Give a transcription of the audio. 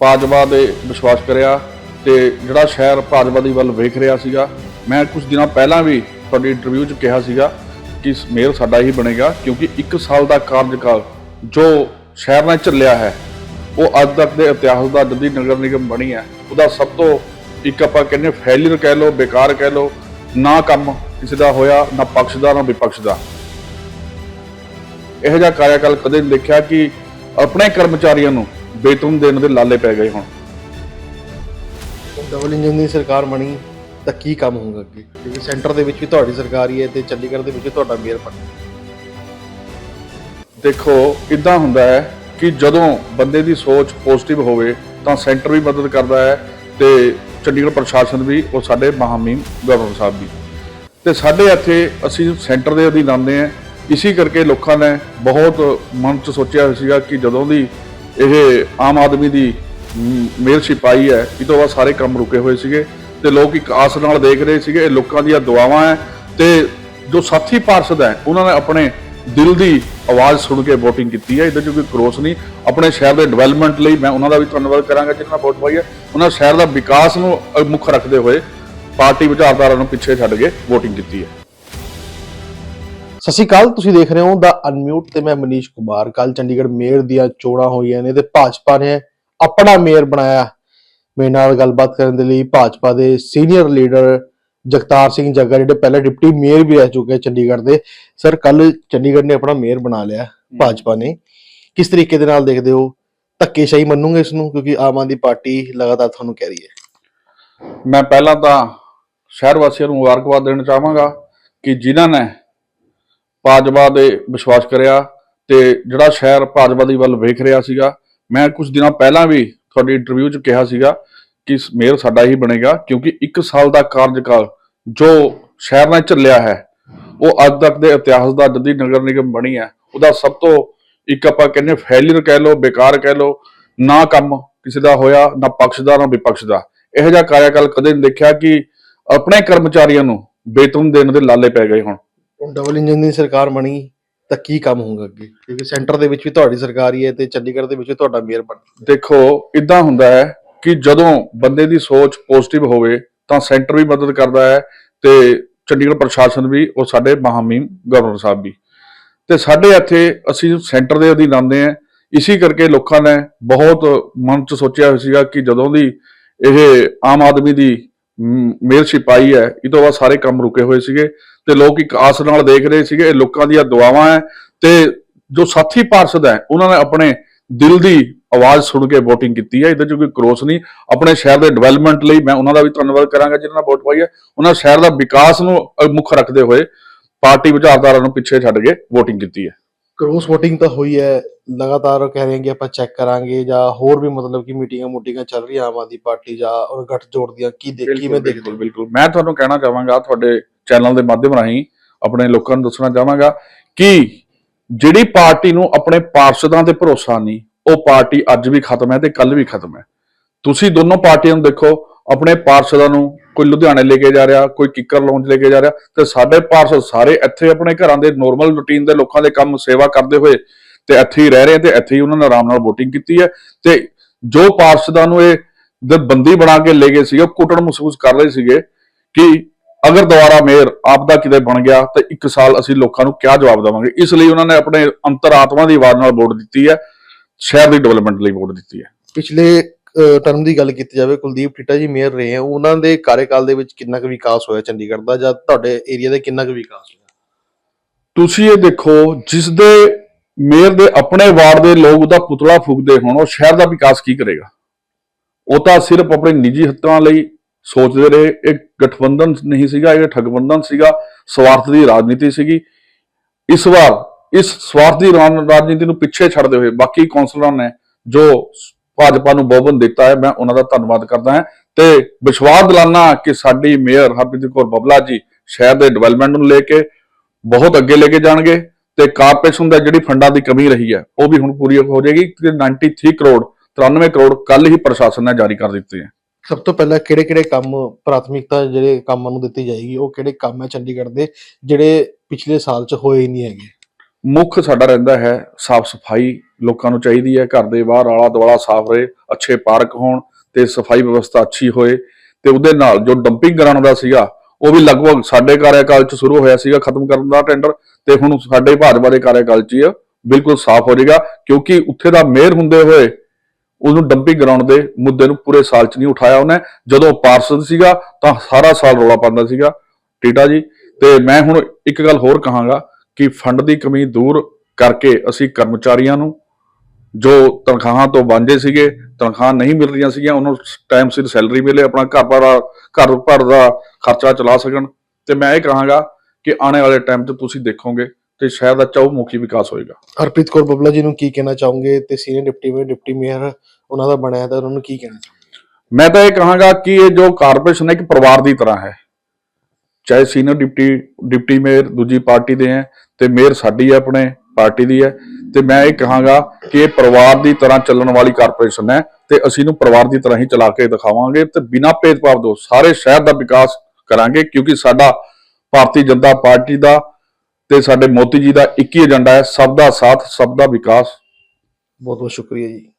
ਭਾਜਪਾ ਦੇ ਵਿਸ਼ਵਾਸ ਕਰਿਆ ਤੇ ਜਿਹੜਾ ਸ਼ਹਿਰ ਭਾਜਪਾ ਦੀ ਵੱਲ ਵੇਖ ਰਿਹਾ ਸੀਗਾ, ਮੈਂ ਕੁਝ ਦਿਨਾਂ ਪਹਿਲਾਂ ਵੀ ਤੁਹਾਡੀ ਇੰਟਰਵਿਊ 'ਚ ਕਿਹਾ ਸੀਗਾ ਕਿ ਮੇਅਰ ਸਾਡਾ ਹੀ ਬਣੇਗਾ ਕਿਉਂਕਿ 1 ਸਾਲ ਦਾ ਕਾਰਜਕਾਲ ਜੋ ਸ਼ਹਿਰ ਨੇ ਝੱਲਿਆ ਹੈ, ਉਹ ਅੱਜ ਤੱਕ ਦੇ ਇਤਿਹਾਸ ਦਾ ਜਦੀ ਨਗਰ ਨਿਗਮ ਬਣੀ ਹੈ। ਉਹਦਾ ਸਭ ਤੋਂ ਇੱਕ ਆਪਾਂ ਕਹਿੰਦੇ ਫੇਲਿਅਰ ਕਹਿ ਲਓ, ਬੇਕਾਰ ਕਹਿ ਲਓ, ਨਾ ਕੰਮ ਕਿਸੇ ਦਾ ਹੋਇਆ, ਨਾ ਪਕਸ਼ ਦਾ, ਨਾ ਵਿਪਕਸ਼ ਦਾ। ਇਹੋ ਜਿਹਾ ਕਾਰਜਕਾਲ ਕਦੇ ਨਹੀਂ ਦੇਖਿਆ ਕਿ ਆਪਣੇ ਕਰਮਚਾਰੀਆਂ ਨੂੰ ਵੇਤਨ ਦੇਣ ਦੇ ਲਾਲੇ ਪੈ ਗਏ ਹੁਣ। ਡਬਲ ਇੰਜਨ ਦੀ ਸਰਕਾਰ ਬਣੀ ਤਾਂ ਕੀ ਕੰਮ ਹੋਊਗਾ ਅੱਗੇ? ਕਿਉਂਕਿ ਸੈਂਟਰ ਦੇ ਵਿੱਚ ਵੀ ਤੁਹਾਡੀ ਸਰਕਾਰ ਹੀ ਹੈ ਤੇ ਚੰਡੀਗੜ੍ਹ ਦੇ ਵਿੱਚ ਵੀ ਤੁਹਾਡਾ ਮੇਅਰ ਬਣ ਦੇਖੋ ਇਦਾਂ ਹੁੰਦਾ ਹੈ ਕਿ ਜਦੋਂ ਬੰਦੇ ਦੀ ਸੋਚ ਪੋਜ਼ਿਟਿਵ ਹੋਵੇ ਤਾਂ ਸੈਂਟਰ ਵੀ ਮਦਦ ਕਰਦਾ ਹੈ ਤੇ ਚੰਡੀਗੜ੍ਹ ਪ੍ਰਸ਼ਾਸਨ ਵੀ ਉਹ ਸਾਡੇ ਮਹਾਮੀਮ ਗਵਰਨਰ ਸਾਹਿਬ ਵੀ। ਤੇ ਸਾਡੇ ਇੱਥੇ ਅਸੀਂ ਸੈਂਟਰ ਦੇ ਅਧੀਨ ਆਉਂਦੇ ਹਾਂ ਇਸੇ ਕਰਕੇ ਲੋਕਾਂ ਨੇ ਬਹੁਤ ਮਨ ਚ ਸੋਚਿਆ ਸੀਗਾ ਕਿ ਜਦੋਂ ਦੀ ਇਹ ਆਮ ਆਦਮੀ ਦੀ ਮੇਅਰਸ਼ਿਪ ਆਈ ਹੈ। ਇਹ ਤੋਂ ਬਾਅਦ ਸਾਰੇ ਕੰਮ ਰੁਕੇ ਹੋਏ ਸੀਗੇ ਤੇ ਲੋਕ ਇੱਕ ਆਸ ਨਾਲ ਦੇਖ ਰਹੇ ਸੀਗੇ, ਇਹ ਲੋਕਾਂ ਦੀਆਂ ਦੁਆਵਾਂ ਹੈ ਤੇ ਜੋ ਸਾਥੀ ਪਾਰਸ਼ਦ ਹੈ, ਉਹਨਾਂ ਨੇ ਆਪਣੇ ਦਿਲ ਦੀ ਆਵਾਜ਼ ਸੁਣ ਕੇ VOTING ਕੀਤੀ ਹੈ। ਇਹਦੇ 'ਚ ਕੋਈ ਕਰੋਸ ਨਹੀਂ। ਆਪਣੇ ਸ਼ਹਿਰ ਦੇ ਡਿਵੈਲਪਮੈਂਟ ਲਈ ਮੈਂ ਉਹਨਾਂ ਦਾ ਵੀ ਧੰਨਵਾਦ ਕਰਾਂਗਾ ਜਿਨ੍ਹਾਂ ਵੋਟ ਪਾਈ ਹੈ। ਉਹਨਾਂ ਸ਼ਹਿਰ ਦਾ ਵਿਕਾਸ ਨੂੰ ਮੁੱਖ ਰੱਖਦੇ ਹੋਏ ਪਾਰਟੀ ਵਿਚਾਰਧਾਰਾ ਨੂੰ ਪਿੱਛੇ ਛੱਡ ਕੇ VOTING ਕੀਤੀ ਹੈ। ਸਤਿ ਸ਼੍ਰੀ ਅਕਾਲ, ਤੁਸੀਂ ਦੇਖ ਰਹੇ ਹੋ ਦਾ ਅਨਮਿਊਟ ਤੇ ਮੈਂ ਮਨੀਸ਼ ਕੁਮਾਰ। ਕੱਲ ਚੰਡੀਗੜ੍ਹ ਮੇਅਰ ਦੀਆਂ ਚੋਣਾਂ ਹੋਈਆਂ ਨੇ ਤੇ ਭਾਜਪਾ ਨੇ ਆਪਣਾ ਮੇਅਰ ਬਣਾਇਆ। ਮੇਰੇ ਨਾਲ ਗੱਲਬਾਤ ਕਰਨ ਦੇ ਲਈ ਭਾਜਪਾ ਦੇ ਸੀਨੀਅਰ ਲੀਡਰ ਜਗਤਾਰ ਸਿੰਘ ਜੱਗਾ, ਜਿਹੜੇ ਪਹਿਲੇ ਡਿਪਟੀ ਮੇਅਰ ਵੀ ਰਹਿ ਚੁੱਕੇ ਚੰਡੀਗੜ੍ਹ ਦੇ। ਸਰ ਕੱਲ ਚੰਡੀਗੜ੍ਹ ਨੇ ਆਪਣਾ ਮੇਅਰ ਬਣਾ ਲਿਆ ਭਾਜਪਾ ਨੇ। ਕਿਸ ਤਰੀਕੇ ਦੇ ਨਾਲ ਦੇਖਦੇ ਹੋ? ਧੱਕੇਸ਼ਾਹੀ ਮੰਨੂਗੇ ਇਸ ਨੂੰ? ਕਿਉਂਕਿ ਆਮ ਆਦਮੀ ਪਾਰਟੀ ਲਗਾਤਾਰ ਤੁਹਾਨੂੰ ਕਹਿ ਰਹੀ ਹੈ। ਮੈਂ ਪਹਿਲਾਂ ਤਾਂ ਸ਼ਹਿਰ ਵਾਸੀਆਂ ਨੂੰ ਮੁਬਾਰਕਬਾਦ ਦੇਣਾ ਚਾਹਾਂਗਾ ਕਿ ਜਿਨ੍ਹਾਂ ਨੇ ਭਾਜਪਾ ਦੇ ਵਿਸ਼ਵਾਸ ਕਰਿਆ ਤੇ ਜਿਹੜਾ ਸ਼ਹਿਰ ਭਾਜਪਾ ਦੀ ਵੱਲ ਵੇਖ ਰਿਹਾ ਸੀਗਾ, ਮੈਂ ਕੁਝ ਦਿਨਾਂ ਪਹਿਲਾਂ ਵੀ ਤੁਹਾਡੀ ਇੰਟਰਵਿਊ 'ਚ ਕਿਹਾ ਸੀਗਾ ਕਿ ਮੇਅਰ ਸਾਡਾ ਹੀ ਬਣੇਗਾ ਕਿਉਂਕਿ 1 ਸਾਲ ਦਾ ਕਾਰਜਕਾਲ ਜੋ ਸ਼ਹਿਰ ਨੇ ਝੱਲਿਆ ਹੈ, ਉਹ ਅੱਜ ਤੱਕ ਦੇ ਇਤਿਹਾਸ ਦਾ ਜਦੀ ਨਗਰ ਨਿਗਮ ਬਣੀ ਹੈ। ਉਹਦਾ ਸਭ ਤੋਂ ਇੱਕ ਆਪਾਂ ਕਹਿੰਦੇ ਫੇਲਿਅਰ ਕਹਿ ਲਓ, ਬੇਕਾਰ ਕਹਿ ਲਓ, ਨਾ ਕੰਮ ਕਿਸੇ ਦਾ ਹੋਇਆ, ਨਾ ਪਕਸ਼ ਦਾ, ਨਾ ਵਿਪਕਸ਼ ਦਾ। ਇਹੋ ਜਿਹਾ ਕਾਰਜਕਾਲ ਕਦੇ ਨਹੀਂ ਦੇਖਿਆ ਕਿ ਆਪਣੇ ਕਰਮਚਾਰੀਆਂ ਨੂੰ ਵੇਤਨ ਦੇਣ ਦੇ ਲਾਲੇ ਪੈ ਗਏ ਹੁਣ। ਡਬਲ ਇੰਜਨ ਦੀ ਸਰਕਾਰ ਬਣੀ, ਤਾਂ ਕੀ ਕੰਮ ਹੋਊਗਾ ਅੱਗੇ? ਕਿਉਂਕਿ ਸੈਂਟਰ ਦੇ ਵਿੱਚ ਵੀ ਤੁਹਾਡੀ ਸਰਕਾਰ ਹੀ ਹੈ ਤੇ ਚੰਡੀਗੜ੍ਹ ਦੇ ਵਿੱਚ ਵੀ ਤੁਹਾਡਾ ਮੇਅਰ ਬਣ ਦੇਖੋ ਇਦਾਂ ਹੁੰਦਾ ਹੈ ਕਿ ਜਦੋਂ ਬੰਦੇ ਦੀ ਸੋਚ ਪੋਜ਼ਿਟਿਵ ਹੋਵੇ, ਤਾਂ ਸੈਂਟਰ ਵੀ ਮਦਦ ਕਰਦਾ ਹੈ ਤੇ ਚੰਡੀਗੜ੍ਹ ਪ੍ਰਸ਼ਾਸਨ ਵੀ ਉਹ ਸਾਡੇ ਮਹਾਮੀਮ ਗਵਰਨਰ ਸਾਹਿਬ ਵੀ। ਤੇ ਸਾਡੇ ਇੱਥੇ ਅਸੀਂ ਸੈਂਟਰ ਦੇ ਅਧੀਨ ਆਉਂਦੇ ਹਾਂ। ਇਸੇ ਕਰਕੇ ਲੋਕਾਂ ਨੇ ਬਹੁਤ ਮਨ ਚ ਸੋਚਿਆ ਹੋਇਆ ਸੀਗਾ ਕਿ ਜਦੋਂ ਦੀ ਇਹ ਆਮ ਆਦਮੀ ਦੀ ਮੇਅਰਸ਼ਿਪ ਆਈ ਹੈ। ਇਹ ਤੋਂ ਬਾਅਦ ਸਾਰੇ ਕੰਮ ਰੁਕੇ ਹੋਏ ਸੀਗੇ ਤੇ ਲੋਕ ਇੱਕ ਆਸ ਨਾਲ ਦੇਖ ਰਹੇ ਸੀਗੇ, ਇਹ ਲੋਕਾਂ ਦੀਆਂ ਦੁਆਵਾਂ ਹੈ ਤੇ ਜੋ ਸਾਥੀ ਪਾਰਸ਼ਦ ਹੈ, ਉਹਨਾਂ ਨੇ ਆਪਣੇ ਦਿਲ ਦੀ ਆਵਾਜ਼ ਸੁਣ ਕੇ VOTING ਕੀਤੀ ਹੈ। ਇਹਦੇ 'ਚ ਕੋਈ ਕਰੋਸ ਨਹੀਂ। ਆਪਣੇ ਸ਼ਹਿਰ ਦੇ ਡਿਵੈਲਪਮੈਂਟ ਲਈ ਮੈਂ ਉਹਨਾਂ ਦਾ ਵੀ ਧੰਨਵਾਦ ਕਰਾਂਗਾ ਜਿਨ੍ਹਾਂ ਨੇ ਵੋਟ ਪਾਈ ਹੈ। ਉਹਨਾਂ ਸ਼ਹਿਰ ਦਾ ਵਿਕਾਸ ਨੂੰ ਮੁੱਖ ਰੱਖਦੇ ਹੋਏ ਪਾਰਟੀ ਵਿਚਾਰਧਾਰਾ ਨੂੰ ਪਿੱਛੇ ਛੱਡ ਕੇ VOTING ਕੀਤੀ ਹੈ। ਕ੍ਰੋਸ VOTING ਤਾਂ ਹੋਈ ਹੈ। ਲਗਾਤਾਰ ਕਹਿ ਰਹੇ ਕਿ ਆਪਾਂ ਚੈੱਕ ਕਰਾਂਗੇ ਜਾਂ ਹੋਰ ਵੀ ਮਤਲਬ ਕਿ ਮੀਟਿੰਗਾਂ ਮੂਟਿੰਗਾਂ ਚੱਲ ਰਹੀਆਂ ਆਮ ਆਦਮੀ ਪਾਰਟੀ ਜਾਂ ਔਰ ਗੱਠ ਜੋੜ ਦੀਆਂ ਕੀ ਦੇਖ ਦੇਖਦੇ ਬਿਲਕੁਲ ਬਿਲਕੁਲ। ਮੈਂ ਤੁਹਾਨੂੰ ਕਹਿਣਾ ਚਾਹਾਂਗਾ ਤੁਹਾਡੇ ਚੈਨਲ ਦੇ ਮਾਧਿਅਮ ਰਾਹੀਂ ਆਪਣੇ ਲੋਕਾਂ ਨੂੰ ਦੱਸਣਾ ਚਾਹਾਂਗਾ ਕਿ ਜਿਹੜੀ ਪਾਰਟੀ ਨੂੰ ਆਪਣੇ ਪਾਰਸ਼ਦਾਂ ਤੇ ਭਰੋਸਾ ਨਹੀਂ ਉਹ ਪਾਰਟੀ ਅੱਜ ਵੀ ਖਤਮ ਹੈ ਤੇ ਕੱਲ ਵੀ ਖਤਮ ਹੈ। ਤੁਸੀਂ ਦੋਨੋਂ ਪਾਰਟੀਆਂ ਨੂੰ ਦੇਖੋ ਆਪਣੇ ਪਾਰਸ਼ਦਾਂ ਨੂੰ ਕੋਈ ਲੁਧਿਆਣੇ ਲੈ ਕੇ ਜਾ ਰਿਹਾ, ਕੋਈ ਕਿੱਕਰ ਲੌਂਜ ਲੈ ਕੇ ਜਾ ਰਿਹਾ, ਤੇ ਸਾਡੇ ਪਾਰਸ਼ਦ ਸਾਰੇ ਇੱਥੇ ਆਪਣੇ ਘਰਾਂ ਦੇ ਨੋਰਮਲ ਰੁਟੀਨ ਦੇ ਲੋਕਾਂ ਦੇ ਕੰਮ ਸੇਵਾ ਕਰਦੇ ਹੋਏ ਤੇ ਇੱਥੇ ਹੀ ਰਹਿ ਰਹੇ ਤੇ ਇੱਥੇ ਹੀ ਉਹਨਾਂ ਨੇ ਆਰਾਮ ਨਾਲ VOTING ਕੀਤੀ ਹੈ ਤੇ ਜੋ ਪਾਰਸ਼ਦਾਂ ਨੂੰ ਇਹ ਦੇ ਬੰਦੀ ਬਣਾ ਕੇ ਲੈ ਗਏ ਸੀਗੇ ਕੁੱਟਣ ਮਹਿਸੂਸ ਕਰ ਰਹੇ ਸੀਗੇ ਕਿ ਅਗਰ ਦੁਬਾਰਾ ਮੇਅਰ ਆਪ ਦਾ ਕਿਤੇ ਬਣ ਗਿਆ, ਤਾਂ ਇੱਕ ਸਾਲ ਅਸੀਂ ਲੋਕਾਂ ਨੂੰ ਕਿਆ ਜਵਾਬ ਦੇਵਾਂਗੇ? ਇਸ ਲਈ ਉਹਨਾਂ ਨੇ ਆਪਣੇ ਅੰਤਰਾਤਮਾ ਦੀ ਆਵਾਜ਼ ਨਾਲ ਵੋਟ ਦਿੱਤੀ ਹੈ ਸ਼ਹਿਰ ਦੀ ਡਿਵੈਲਪਮੈਂਟ ਲਈ ਵੋਟ ਦਿੱਤੀ ਹੈ ਪਿਛਲੇ ਟਰਮ ਦੀ ਗੱਲ ਕੀਤੀ ਜਾਵੇ, ਕੁਲਦੀਪ ਟਿੱਟਾ ਜੀ ਮੇਅਰ ਰਹੇ ਆ, ਉਹਨਾਂ ਦੇ ਕਾਰਜਕਾਲ ਦੇ ਵਿੱਚ ਕਿੰਨਾ ਕੁ ਵਿਕਾਸ ਹੋਇਆ ਚੰਡੀਗੜ੍ਹ ਦਾ, ਜਾਂ ਤੁਹਾਡੇ ਏਰੀਆ ਦੇ ਕਿੰਨਾ ਕੁ ਵਿਕਾਸ ਹੋਇਆ? ਤੁਸੀਂ ਇਹ ਦੇਖੋ, ਜਿਸ ਦੇ ਮੇਅਰ ਦੇ ਆਪਣੇ ਵਾਰਡ ਦੇ ਲੋਕ ਉਹਦਾ ਪੁਤਲਾ ਫੂਕਦੇ ਹੋਣ, ਉਹ ਸ਼ਹਿਰ ਦਾ ਵਿਕਾਸ ਕੀ ਕਰੇਗਾ? ਉਹ ਤਾਂ ਸਿਰਫ ਆਪਣੇ ਨਿੱਜੀ ਹਿੱਤਾਂ ਲਈ ਸੋਚਦੇ ਰਹੇ, ਇਹ ਗਠਬੰਧਨ ਨਹੀਂ ਸੀਗਾ, ਇਹ ਠਗਬੰਧਨ ਸੀਗਾ, ਸਵਾਰਥ ਦੀ ਰਾਜਨੀਤੀ ਸੀਗੀ। ਇਸ ਵਾਰ, ਇਸ ਸਵਾਰਥ ਦੀ ਰਾਜਨੀਤੀ ਨੂੰ ਪਿੱਛੇ ਛੱਡਦੇ ਹੋਏ ਬਾਕੀ ਕੌਂਸਲਰਾਂ ਨੇ ਜੋ ਭਾਜਪਾ ਨੂੰ ਬਹੁਮਤ ਦਿੱਤਾ ਹੈ, ਮੈਂ ਉਹਨਾਂ ਦਾ ਧੰਨਵਾਦ ਕਰਦਾ ਹਾਂ। ਤੇ ਵਿਸ਼ਵਾਸ ਦਿਲਾਨਾ ਕਿ ਸਾਡੀ ਮੇਅਰ ਹਰਪ੍ਰੀਤ ਕੌਰ ਬਬਲਾ ਜੀ ਸ਼ਹਿਰ ਦੇ ਡਿਵੈਲਪਮੈਂਟ ਨੂੰ ਲੈ ਕੇ ਬਹੁਤ ਅੱਗੇ ਲੈ ਕੇ ਜਾਣਗੇ ਤੇ ਕਾਰਪੋਰੇਸ਼ਨ ਦਾ ਜਿਹੜੀ ਫੰਡਾਂ ਦੀ ਕਮੀ ਰਹੀ ਹੈ, ਉਹ ਵੀ ਹੁਣ ਪੂਰੀ ਹੋ ਜਾਏਗੀ ਕਿ 93 ਕਰੋੜ 93 ਕਰੋੜ ਕੱਲ ਹੀ ਪ੍ਰਸ਼ਾਸਨ ਨੇ ਜਾਰੀ ਕਰ ਦਿੱਤੇ ਹੈ। ਸਭ ਤੋਂ ਪਹਿਲਾਂ ਕਿਹੜੇ ਕਿਹੜੇ ਕੰਮ ਪ੍ਰਾਥਮਿਕਤਾ ਜਿਹੜੇ ਕੰਮਾਂ ਨੂੰ ਦਿੱਤੀ ਜਾਏਗੀ, ਉਹ ਕਿਹੜੇ ਕੰਮ ਹੈ ਚੰਡੀਗੜ੍ਹ ਦੇ, ਜਿਹੜੇ ਪਿਛਲੇ ਸਾਲ ਚ ਹੋਏ ਨਹੀਂ ਹੈਗੇ? ਮੁੱਖ ਸਾਡਾ ਰਹਿੰਦਾ ਹੈ, ਸਾਫ਼ ਸਫ਼ਾਈ ਲੋਕਾਂ ਨੂੰ ਚਾਹੀਦੀ ਹੈ, ਘਰ ਦੇ ਬਾਹਰ ਆਲਾ ਦੁਆਲਾ ਸਾਫ਼ ਰਹੇ, ਅੱਛੇ ਪਾਰਕ ਹੋਣ ਤੇ ਸਫ਼ਾਈ ਵਿਵਸਥਾ ਅੱਛੀ ਹੋਏ ਤੇ ਉਹਦੇ ਨਾਲ ਜੋ ਡੰਪਿੰਗ ਗਰਾਊਂਡ ਦਾ ਸੀਗਾ, ਉਹ ਵੀ ਲਗਭਗ ਸਾਡੇ ਕਾਰਜਕਾਲ ਚ ਸ਼ੁਰੂ ਹੋਇਆ ਸੀਗਾ ਖਤਮ ਕਰਨ ਦਾ ਟੈਂਡਰ ਤੇ ਹੁਣ ਸਾਡੇ ਭਾਜਪਾ ਦੇ ਕਾਰਜਕਾਲ ਚ ਹੀ ਬਿਲਕੁਲ ਸਾਫ਼ ਹੋ ਜਾਏਗਾ ਕਿਉਂਕਿ ਉੱਥੇ ਦਾ ਮੇਅਰ ਹੁੰਦੇ ਹੋਏ ਉਹਨੂੰ ਡੰਪਿੰਗ ਗਰਾਊਂਡ ਦੇ ਮੁੱਦੇ ਨੂੰ ਪੂਰੇ ਸਾਲ ਚ ਨਹੀਂ ਉਠਾਇਆ ਉਹਨੇ, ਜਦੋਂ ਪਾਰਸਦ ਸੀਗਾ ਤਾਂ ਸਾਰਾ ਸਾਲ ਰੌਲਾ ਪਾਉਂਦਾ ਸੀਗਾ, ਟੀਟਾ ਜੀ ਤੇ ਮੈਂ ਹੁਣ ਇੱਕ ਗੱਲ ਹੋਰ ਕਹਾਂਗਾ ਕਿ ਫੰਡ ਦੀ ਕਮੀ ਦੂਰ ਕਰਕੇ ਅਸੀਂ ਕਰਮਚਾਰੀਆਂ ਨੂੰ ਜੋ ਤਨਖਾਹਾਂ ਤੋਂ ਵਾਂਝੇ ਸੀਗੇ ਤਨਖਾਹ ਨਹੀਂ ਮਿਲ ਰਹੀਆਂ ਸੀਗੀਆਂ ਉਹਨਾਂ ਨੂੰ ਟਾਈਮ ਸਿਰ ਸੈਲਰੀ ਮਿਲੇ ਆਪਣਾ ਘਰ ਪਰ ਘਰ ਭਰ ਦਾ ਖਰਚਾ ਚਲਾ ਸਕਣ। ਤੇ ਮੈਂ ਇਹ ਕਹਾਂਗਾ ਕਿ ਆਉਣ ਵਾਲੇ ਟਾਈਮ 'ਚ ਤੁਸੀਂ ਦੇਖੋਗੇ ਤੇ ਸ਼ਹਿਰ ਦਾ ਚੌਮੁਖੀ ਵਿਕਾਸ ਹੋਏਗਾ। ਹਰਪ੍ਰੀਤ ਕੌਰ ਬੱਬਲਾ ਜੀ ਨੂੰ ਕੀ ਕਹਿਣਾ ਚਾਹੋਗੇ? ਤੇ senior deputy mayor deputy mayor ਉਹਨਾਂ ਦਾ ਬਣਿਆ ਤਾਂ ਉਹਨਾਂ ਨੂੰ ਕੀ ਕਹਿਣਾ ਚਾਹੋਗੇ? ਮੈਂ ਤਾਂ ਇਹ ਕਹਾਂਗਾ ਕਿ ਇਹ ਜੋ ਕਾਰਪੋਰੇਸ਼ਨ ਹੈ ਇੱਕ ਪਰਿਵਾਰ ਦੀ ਤਰ੍ਹਾਂ ਹੈ। ਚਾਹੇ ਸੀਨੀਅਰ ਡਿਪਟੀ ਡਿਪਟੀ ਮੇਅਰ ਦੂਜੀ ਪਾਰਟੀ ਦੇ ਹੈ ਤੇ ਮੇਅਰ ਸਾਡੀ ਹੈ ਆਪਣੇ ਪਾਰਟੀ ਦੀ ਹੈ ਤੇ ਮੈਂ ਇਹ ਕਹਾਂਗਾ ਕਿ ਇਹ ਪਰਿਵਾਰ ਦੀ ਤਰ੍ਹਾਂ ਚੱਲਣ ਵਾਲੀ ਕਾਰਪੋਰੇਸ਼ਨ ਹੈ ਤੇ ਅਸੀਂ ਇਹਨੂੰ ਪਰਿਵਾਰ ਦੀ ਤਰ੍ਹਾਂ ਹੀ ਚਲਾ ਕੇ ਦਿਖਾਵਾਂਗੇ ਤੇ ਬਿਨਾਂ ਭੇਦਭਾਵ ਤੋਂ ਸਾਰੇ ਸ਼ਹਿਰ ਦਾ ਵਿਕਾਸ ਕਰਾਂਗੇ ਕਿਉਂਕਿ ਸਾਡਾ ਭਾਰਤੀ ਜਨਤਾ ਪਾਰਟੀ ਦਾ ਤੇ ਸਾਡੇ ਮੋਦੀ ਜੀ ਦਾ ਇੱਕ ਹੀ ਏਜੰਡਾ ਹੈ, ਸਭ ਦਾ ਸਾਥ, ਸਭ ਦਾ ਵਿਕਾਸ। ਬਹੁਤ ਬਹੁਤ ਸ਼ੁਕਰੀਆ ਜੀ।